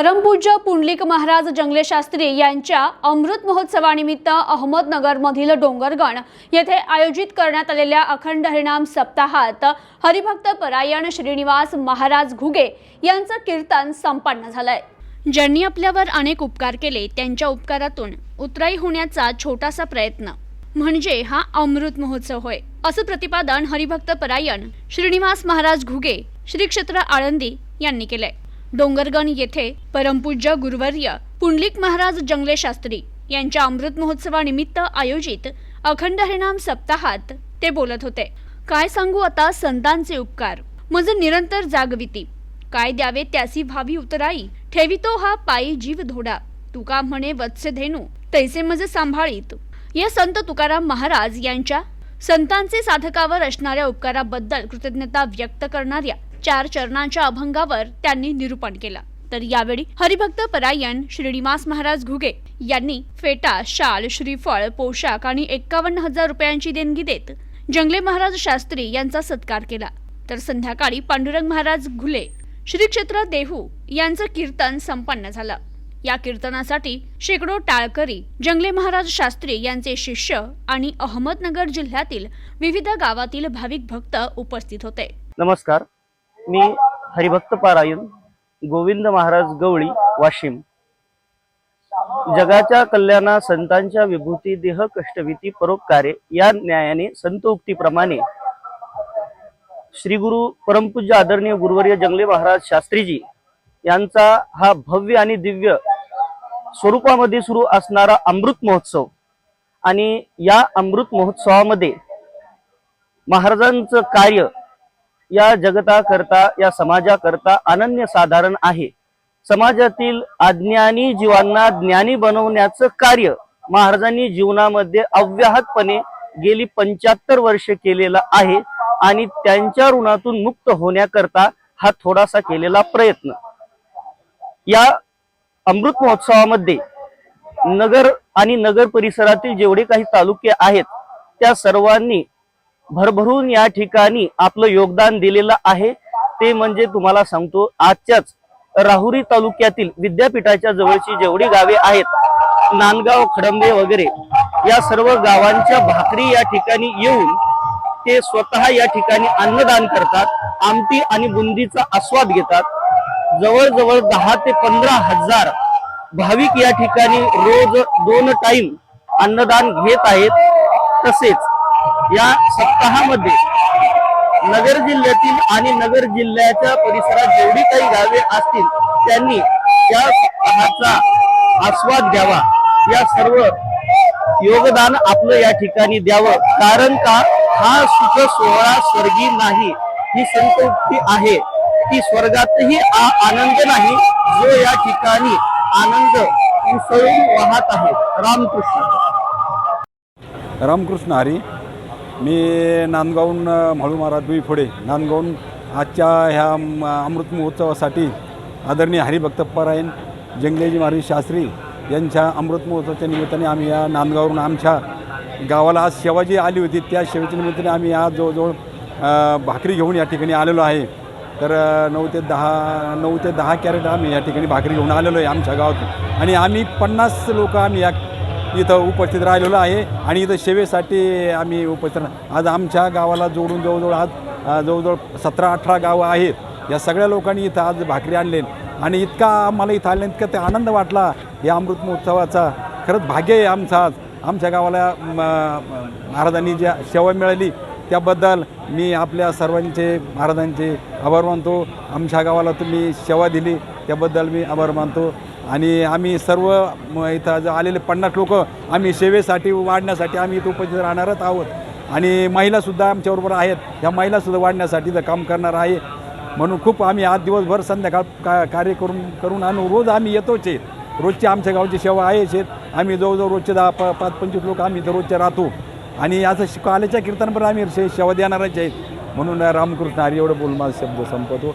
परमपूज्य पुंडलिक महाराज जंगले शास्त्री यांच्या अमृत महोत्सवानिमित्त अहमदनगरमधील डोंगरगण येथे आयोजित करण्यात आलेल्या अखंड हरिणाम सप्ताहात हरिभक्त परायण श्रीनिवास महाराज घुगे यांचं कीर्तन संपन्न झालंय. ज्यांनी आपल्यावर अनेक उपकार केले त्यांच्या उपकारातून उतराई होण्याचा छोटासा प्रयत्न. म्हणजे हा अमृत महोत्सव होय. असं प्रतिपादन हरिभक्त परायण श्रीनिवास महाराज घुगे श्री क्षेत्र आळंदी यांनी केलंय. डोंगरगण येथे परमपूज्य गुरुवर्य पुंडलिक महाराज जंगले शास्त्री यांच्या अमृत महोत्सवानिमित्त आयोजित अखंड हरिणाम सप्ताहात ते बोलत होते. काय सांगू आता संतांचे उपकार? म्हणजे निरंतर जागविती. काय द्यावे त्यासी भावी उतराई? ठेवितो हा पायी जीव धोडा. तुका म्हणे वत्स्य धेनू. तैसे मज सांभाळीत. या संत तुकाराम महाराज यांच्या संतांचे साधकावर असणाऱ्या उपकाराबद्दल कृतज्ञता व्यक्त करणाऱ्या चार चरणांच्या अभंगावर त्यांनी निरूपण केलं. तर यावेळी हरिभक्त परायण श्रीनिवास महाराज घुगे यांनी फेटा शाल श्रीफळ पोशाख आणि एक्कावन्न हजार रुपयांची देणगी देत जंगले महाराज शास्त्री यांचा सत्कार केला. तर संध्याकाळी पांडुरंग महाराज घुले श्री क्षेत्र देहू यांचं कीर्तन संपन्न झालं. या कीर्तनासाठी शेकडो टाळकरी जंगले महाराज शास्त्री यांचे शिष्य आणि अहमदनगर जिल्ह्यातील विविध गावातील भाविक भक्त उपस्थित होते. नमस्कार. मी हरिभक्त पारायण गोविंद महाराज गवळी वाशिम. जगाच्या कल्याणा संतांच्या विभूती देह कष्टविती परोपकारे या न्यायाने संत उक्तीप्रमाणे श्री गुरु परमपूज्य आदरणीय गुरुवर्य जंगले महाराज शास्त्रीजी यांचा हा भव्य आणि दिव्य स्वरूपामध्ये सुरू असणारा अमृत महोत्सव आणि या अमृत महोत्सवामध्ये महाराजांचं कार्य या जगताकरता या समाजाकरता अनन्य साधारण आहे. समाजातील अज्ञानी जीवांना ज्ञानी बनवण्याचं कार्य महाराजांनी जीवनामध्ये अव्याहतपणे गेली पंच्याहत्तर वर्ष केलेलं आहे आणि त्यांच्या ऋणातून मुक्त होण्याकरता हा थोडासा केलेला प्रयत्न. या अमृत महोत्सवामध्ये नगर आणि नगर परिसरातील जेवढे काही तालुके आहेत त्या सर्वांनी भरभरून या ठिकाणी आपलं योगदान दिलेलं आहे. ते म्हणजे तुम्हाला सांगतो आजच्याच राहुरी तालुक्यातील विद्यापीठाच्या जवळची जेवढी गावे आहेत नांदगाव खडंबे वगैरे या सर्व गावांच्या भाकरी या ठिकाणी येऊन ते स्वतः या ठिकाणी अन्नदान करतात आमटी आणि बुंदीचा आस्वाद घेतात. जवळजवळ दहा ते पंधरा हजार भाविक या ठिकाणी रोज दोन टाइम अन्नदान घेत आहेत. तसेच या सप्ताहामध्ये नगर जिल्ह्यातील आणि नगर जिल्ह्याच्या परिसरात जेवढी काही गावे असतील त्यांनी या सप्ताहाचा आस्वाद घ्यावा. या सर्व योगदान आपलं या ठिकाणी द्यावं. कारण का? हा सुख सोहळा स्वर्गी नाही. ही संतोक्ती आहे. ती स्वर्गातही आ- आनंद नाही. जो या ठिकाणी आनंद उसळून वाहत आहे. रामकृष्ण. रामकृष्ण हरी. मी नांदगावहून म्हाळू महाराज दुई फोडे नांदगावहून आजच्या ह्या अमृत महोत्सवासाठी आदरणीय हरिभक्तप्पारायण जंगलेजी महाराज शास्त्री यांच्या अमृत महोत्सवाच्या निमित्ताने आम्ही या नांदगावरून आमच्या गावाला आज सेवा जी आली होती. त्या सेवेच्या निमित्ताने आम्ही आज जवळजवळ भाकरी घेऊन या ठिकाणी आलेलो आहे. तर नऊ ते दहा नऊ ते दहा कॅरेट आम्ही या ठिकाणी भाकरी घेऊन आलेलो आहे आमच्या गावातून. आणि आम्ही पन्नास लोक आम्ही या इथं उपस्थित राहिलेलो आहे. आणि इथं सेवेसाठी आम्ही उपस्थित आज आमच्या गावाला जोडून जवळजवळ आज जवळजवळ सतरा अठरा गावं आहेत. या सगळ्या लोकांनी इथं आज भाकरी आणले आणि इतका आम्हाला इथं आले इतका ते आनंद वाटला. या अमृत महोत्सवाचा खरंच भाग्य आहे आमचं आज. आमच्या गावाला महाराजांनी ज्या सेवा मिळाली त्याबद्दल मी आपल्या सर्वांचे महाराजांचे आभार मानतो. आमच्या गावाला तुम्ही सेवा दिली त्याबद्दल मी आभार मानतो. आणि आम्ही सर्व म, इथं जे आलेले पन्नास लोक आम्ही सेवेसाठी वाढण्यासाठी आम्ही इथं उपस्थित राहणारच आहोत. आणि महिलासुद्धा आमच्याबरोबर आहेत. ह्या महिलासुद्धा वाढण्यासाठी तर काम करणार आहे. म्हणून खूप आम्ही आज दिवसभर संध्याकाळ का कार्य करून करून आणू रोज आम्ही येतोच आहे. रोजची आमच्या गावची सेवा आहेच आहेत आम्ही जवळजवळ रोजचे दहा प पाच पंचवीस लोक आम्ही इथं रोजच्या राहतो. आणि असं शिक आल्याच्या कीर्तनपर आम्ही से सेवा देणारच आहेत म्हणून रामकृष्ण हरी एवढं बोलून माझा शब्द संपवतो.